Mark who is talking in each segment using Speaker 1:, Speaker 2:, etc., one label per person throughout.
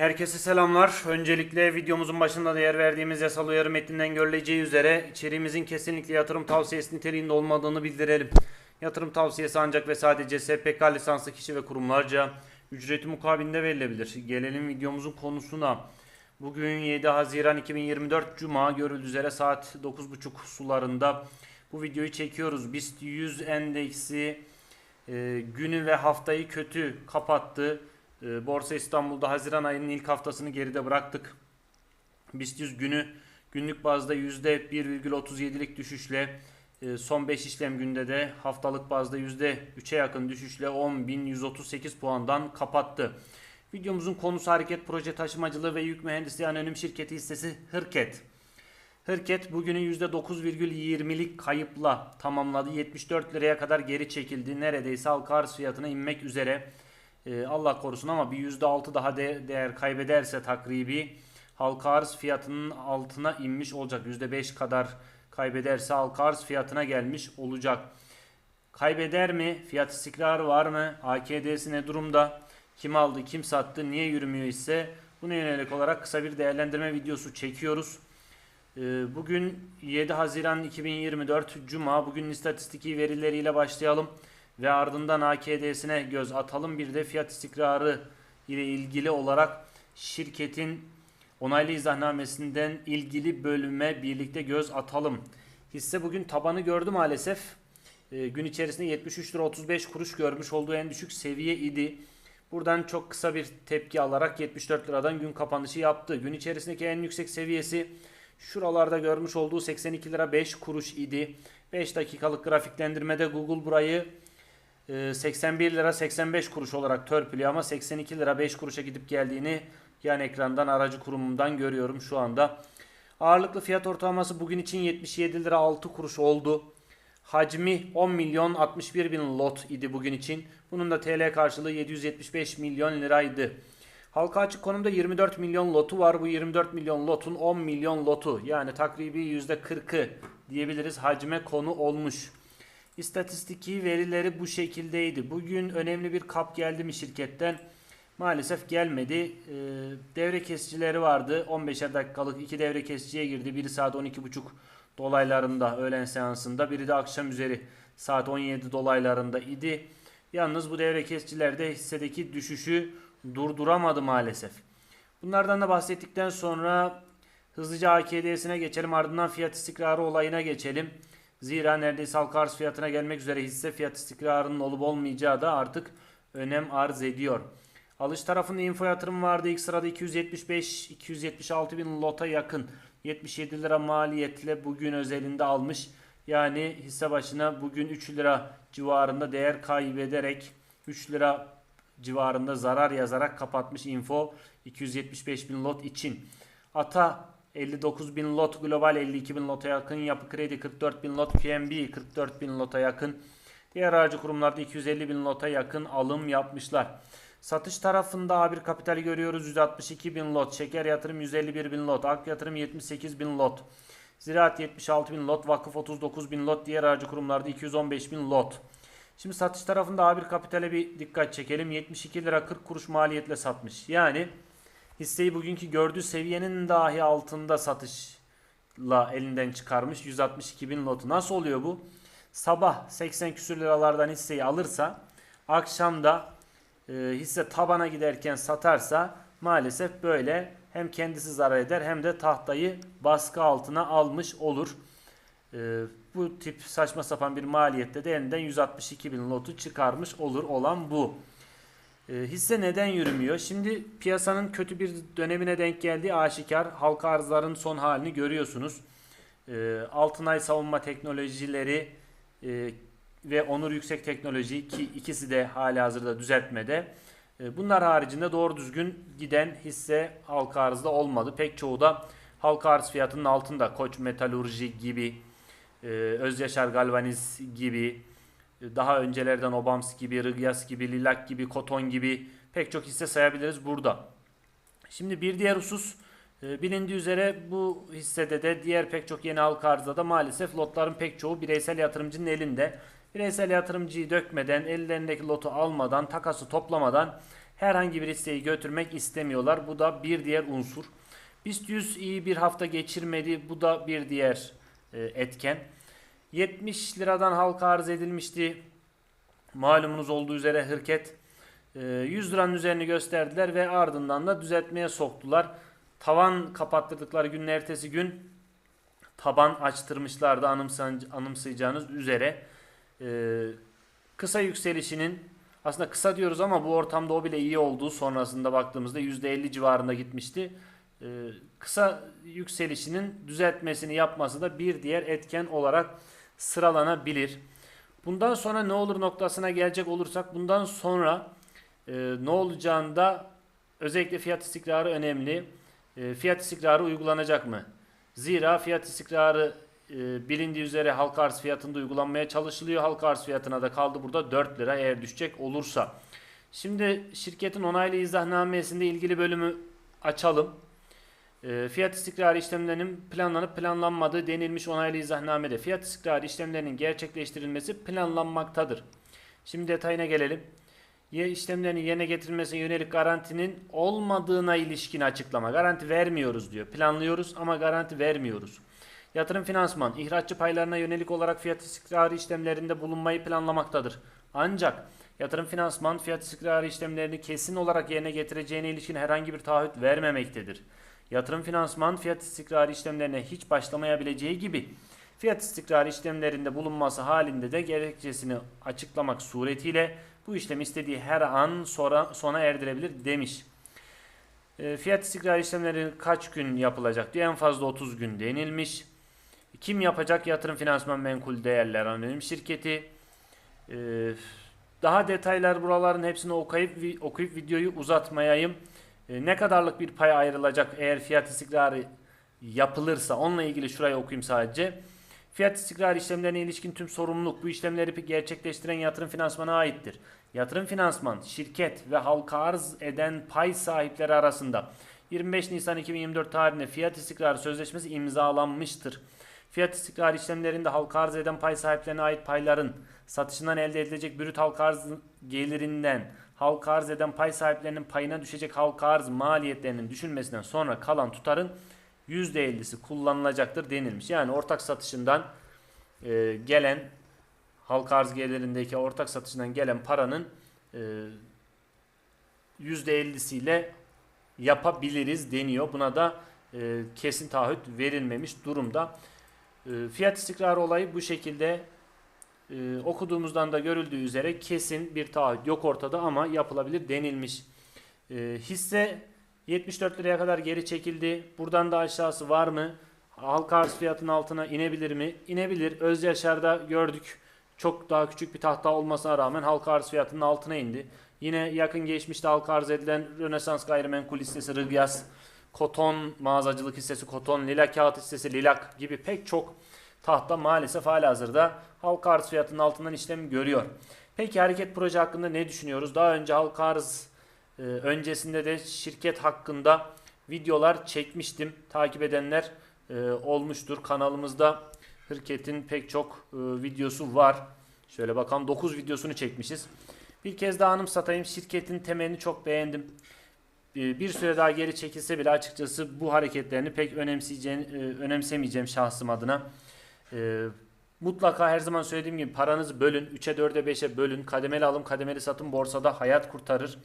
Speaker 1: Herkese selamlar. Öncelikle videomuzun başında değer verdiğimiz yasal uyarı metninden görüleceği üzere içeriğimizin kesinlikle yatırım tavsiyesi niteliğinde olmadığını bildirelim. Yatırım tavsiyesi ancak ve sadece SPK lisanslı kişi ve kurumlarca ücreti mukabilinde verilebilir. Gelelim videomuzun konusuna. Bugün 7 Haziran 2024 Cuma görüldüğü üzere saat 9.30 sularında bu videoyu çekiyoruz. BIST 100 endeksi e, günü ve haftayı kötü kapattı. E, Borsa İstanbul'da Haziran ayının ilk haftasını geride bıraktık. BIST 100 günü günlük bazda %1,37'lik düşüşle e, son 5 işlem günde de haftalık bazda %3'e yakın düşüşle 10.138 puandan kapattı. Videomuzun konusu hareket proje taşımacılığı ve yük mühendisliği anonim şirketi hissesi Hırket. Hırket bugünü %9,20'lik kayıpla tamamladı. 74 liraya kadar geri çekildi. Neredeyse halka arz fiyatına inmek üzere. Ee, Allah korusun ama bir %6 daha de- değer kaybederse takribi halka arz fiyatının altına inmiş olacak. %5 kadar kaybederse halka arz fiyatına gelmiş olacak. Kaybeder mi? Fiyat istikrarı var mı? AKD'si ne durumda? Kim aldı, kim sattı, niye yürümüyor ise buna yönelik olarak kısa bir değerlendirme videosu çekiyoruz. Ee, Bugün 7 Haziran 2024 Cuma. Bugün istatistiki verileriyle başlayalım ve ardından AKD'sine göz atalım. Bir de fiyat istikrarı ile ilgili olarak şirketin onaylı izahnamesinden ilgili bölüme birlikte göz atalım. Hisse bugün tabanı gördü maalesef. Ee, gün içerisinde 73 lira 35 kuruş görmüş olduğu en düşük seviye idi. Buradan çok kısa bir tepki alarak 74 liradan gün kapanışı yaptı. Gün içerisindeki en yüksek seviyesi şuralarda görmüş olduğu 82 lira 5 kuruş idi. 5 dakikalık grafiklendirmede Google burayı e, 81 lira 85 kuruş olarak törpülüyor ama 82 lira 5 kuruşa gidip geldiğini yan ekrandan aracı kurumumdan görüyorum şu anda. Ağırlıklı fiyat ortalaması bugün için 77 lira 6 kuruş oldu. Hacmi 10 milyon 61 bin lot idi bugün için. Bunun da TL karşılığı 775 milyon liraydı. Halka açık konumda 24 milyon lotu var. Bu 24 milyon lotun 10 milyon lotu yani takribi %40'ı diyebiliriz hacme konu olmuş. İstatistiki verileri bu şekildeydi. Bugün önemli bir kap geldi mi şirketten? Maalesef gelmedi. Ee, devre kesicileri vardı. 15'er dakikalık iki devre kesiciye girdi. Biri saat 12.30 dolaylarında öğlen seansında. Biri de akşam üzeri saat 17 dolaylarında idi. Yalnız bu devre kesiciler de hissedeki düşüşü durduramadı maalesef. Bunlardan da bahsettikten sonra hızlıca AKD'sine geçelim ardından fiyat istikrarı olayına geçelim. Zira neredeyse halka arz fiyatına gelmek üzere hisse fiyat istikrarının olup olmayacağı da artık önem arz ediyor. Alış tarafında info yatırım vardı. İlk sırada 275-276 bin lota yakın 77 lira maliyetle bugün özelinde almış. Yani hisse başına bugün 3 lira civarında değer kaybederek 3 lira civarında zarar yazarak kapatmış info 275 bin lot için. Ata 59 bin lot global 52 bin lota yakın yapı kredi 44 bin lot PNB 44 bin lota yakın diğer aracı kurumlarda 250 bin lota yakın alım yapmışlar. Satış tarafında A1 kapitali görüyoruz 162 bin lot şeker yatırım 151 bin lot ak yatırım 78 bin lot ziraat 76 bin lot vakıf 39 bin lot diğer aracı kurumlarda 215 bin lot. Şimdi satış tarafında A1 kapitale bir dikkat çekelim. 72 lira 40 kuruş maliyetle satmış. Yani hisseyi bugünkü gördüğü seviyenin dahi altında satışla elinden çıkarmış. 162 bin lotu. Nasıl oluyor bu? Sabah 80 küsür liralardan hisseyi alırsa akşamda e, hisse tabana giderken satarsa maalesef böyle hem kendisi zarar eder hem de tahtayı baskı altına almış olur. Ee, bu tip saçma sapan bir maliyette de elinden 162 bin lotu çıkarmış olur olan bu. Ee, hisse neden yürümüyor? Şimdi piyasanın kötü bir dönemine denk geldiği aşikar. Halka arzların son halini görüyorsunuz. Ee, Altınay Savunma Teknolojileri e, ve Onur Yüksek Teknoloji ki ikisi de hali hazırda düzeltmede. E, Bunlar haricinde doğru düzgün giden hisse halka arzda olmadı. Pek çoğu da halka arz fiyatının altında. Koç Metalurji gibi, e, Özyaşar Galvaniz gibi, daha öncelerden Obams gibi, Rıgyas gibi, Lilak gibi, Koton gibi pek çok hisse sayabiliriz burada. Şimdi bir diğer husus e, bilindiği üzere bu hissede de diğer pek çok yeni halka arzda da maalesef lotların pek çoğu bireysel yatırımcının elinde. Bireysel yatırımcıyı dökmeden, ellerindeki lotu almadan, takası toplamadan herhangi bir hisseyi götürmek istemiyorlar. Bu da bir diğer unsur. BIST 100 iyi bir hafta geçirmedi. Bu da bir diğer e, etken. 70 liradan halka arz edilmişti. Malumunuz olduğu üzere hırket e, 100 liranın üzerini gösterdiler ve ardından da düzeltmeye soktular. Tavan kapattırdıkları günün ertesi gün taban açtırmışlardı anımsayacağınız üzere. E, kısa yükselişinin aslında kısa diyoruz ama bu ortamda o bile iyi olduğu sonrasında baktığımızda %50 civarında gitmişti. Ee, kısa yükselişinin düzeltmesini yapması da bir diğer etken olarak sıralanabilir. Bundan sonra ne olur noktasına gelecek olursak bundan sonra e, ne olacağında özellikle fiyat istikrarı önemli. E, fiyat istikrarı uygulanacak mı? Zira fiyat istikrarı e, bilindiği üzere halka arz fiyatında uygulanmaya çalışılıyor. Halka arz fiyatına da kaldı burada 4 lira eğer düşecek olursa. Şimdi şirketin onaylı izahnamesinde ilgili bölümü açalım. E, fiyat istikrarı işlemlerinin planlanıp planlanmadığı denilmiş onaylı izahnamede. Fiyat istikrarı işlemlerinin gerçekleştirilmesi planlanmaktadır. Şimdi detayına gelelim. Ye yerine getirilmesine yönelik garantinin olmadığına ilişkin açıklama. Garanti vermiyoruz diyor. Planlıyoruz ama garanti vermiyoruz. Yatırım finansman, ihraççı paylarına yönelik olarak fiyat istikrarı işlemlerinde bulunmayı planlamaktadır. Ancak yatırım finansman fiyat istikrarı işlemlerini kesin olarak yerine getireceğine ilişkin herhangi bir taahhüt vermemektedir. Yatırım finansman fiyat istikrarı işlemlerine hiç başlamayabileceği gibi fiyat istikrarı işlemlerinde bulunması halinde de gerekçesini açıklamak suretiyle bu işlem istediği her an sonra sona erdirebilir demiş. E, fiyat istikrarı işlemleri kaç gün yapılacak diyor. En fazla 30 gün denilmiş. Kim yapacak? Yatırım Finansman Menkul Değerler Anonim Şirketi. E, daha detaylar buraların hepsini okuyup okuyup videoyu uzatmayayım. E, ne kadarlık bir pay ayrılacak eğer fiyat istikrarı yapılırsa onunla ilgili şurayı okuyayım sadece. Fiyat istikrarı işlemlerine ilişkin tüm sorumluluk bu işlemleri gerçekleştiren yatırım finansmana aittir. Yatırım finansman, şirket ve halka arz eden pay sahipleri arasında 25 Nisan 2024 tarihinde fiyat istikrarı sözleşmesi imzalanmıştır. Fiyat istikrarı işlemlerinde halka arz eden pay sahiplerine ait payların satışından elde edilecek brüt halka arz gelirinden halka arz eden pay sahiplerinin payına düşecek halka arz maliyetlerinin düşülmesinden sonra kalan tutarın %50'si kullanılacaktır denilmiş. Yani ortak satışından e, gelen halka arz gelirindeki ortak satışından gelen paranın e, %50'siyle yapabiliriz deniyor. Buna da e, kesin taahhüt verilmemiş durumda. E, fiyat istikrarı olayı bu şekilde e, okuduğumuzdan da görüldüğü üzere kesin bir taahhüt yok ortada ama yapılabilir denilmiş. E, hisse 74 liraya kadar geri çekildi. Buradan da aşağısı var mı? Halka arz fiyatının altına inebilir mi? İnebilir. Özyaşar'da gördük. Çok daha küçük bir tahta olmasına rağmen halka arz fiyatının altına indi. Yine yakın geçmişte halka arz edilen Rönesans gayrimenkul hissesi Rıgyas, Koton mağazacılık hissesi Koton, Lila kağıt hissesi Lilak gibi pek çok tahta maalesef halihazırda halka arz fiyatının altından işlem görüyor. Peki hareket proje hakkında ne düşünüyoruz? Daha önce halka arz e, öncesinde de şirket hakkında videolar çekmiştim. Takip edenler e, olmuştur. Kanalımızda Hırket'in pek çok e, videosu var. Şöyle bakalım 9 videosunu çekmişiz. Bir kez daha anımsatayım. Şirketin temelini çok beğendim. E, bir süre daha geri çekilse bile açıkçası bu hareketlerini pek önemseyeceğim, e, önemsemeyeceğim şahsım adına. E, mutlaka her zaman söylediğim gibi paranızı bölün. 3'e 4'e 5'e bölün. Kademeli alım kademeli satım borsada hayat kurtarır.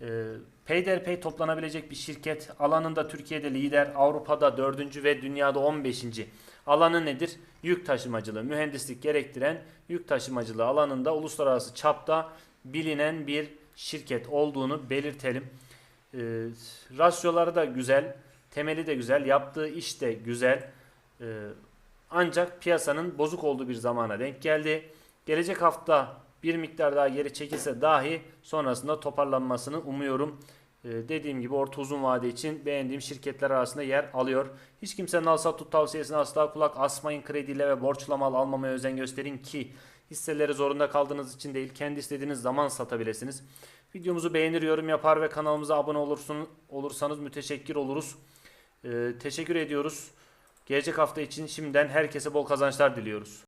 Speaker 1: E, peyderpey toplanabilecek bir şirket. Alanında Türkiye'de lider, Avrupa'da 4. ve dünyada 15. Alanı nedir? Yük taşımacılığı, mühendislik gerektiren yük taşımacılığı alanında uluslararası çapta bilinen bir şirket olduğunu belirtelim. E, rasyoları da güzel, temeli de güzel, yaptığı iş de güzel. E, ancak piyasanın bozuk olduğu bir zamana denk geldi. Gelecek hafta bir miktar daha geri çekilse dahi sonrasında toparlanmasını umuyorum. Ee, dediğim gibi orta uzun vade için beğendiğim şirketler arasında yer alıyor. Hiç kimsenin al sat tut tavsiyesine asla kulak asmayın. Krediyle ve borçla mal almamaya özen gösterin ki hisseleri zorunda kaldığınız için değil kendi istediğiniz zaman satabilirsiniz. Videomuzu beğenir, yorum yapar ve kanalımıza abone olursun, olursanız müteşekkir oluruz. Ee, teşekkür ediyoruz. Gelecek hafta için şimdiden herkese bol kazançlar diliyoruz.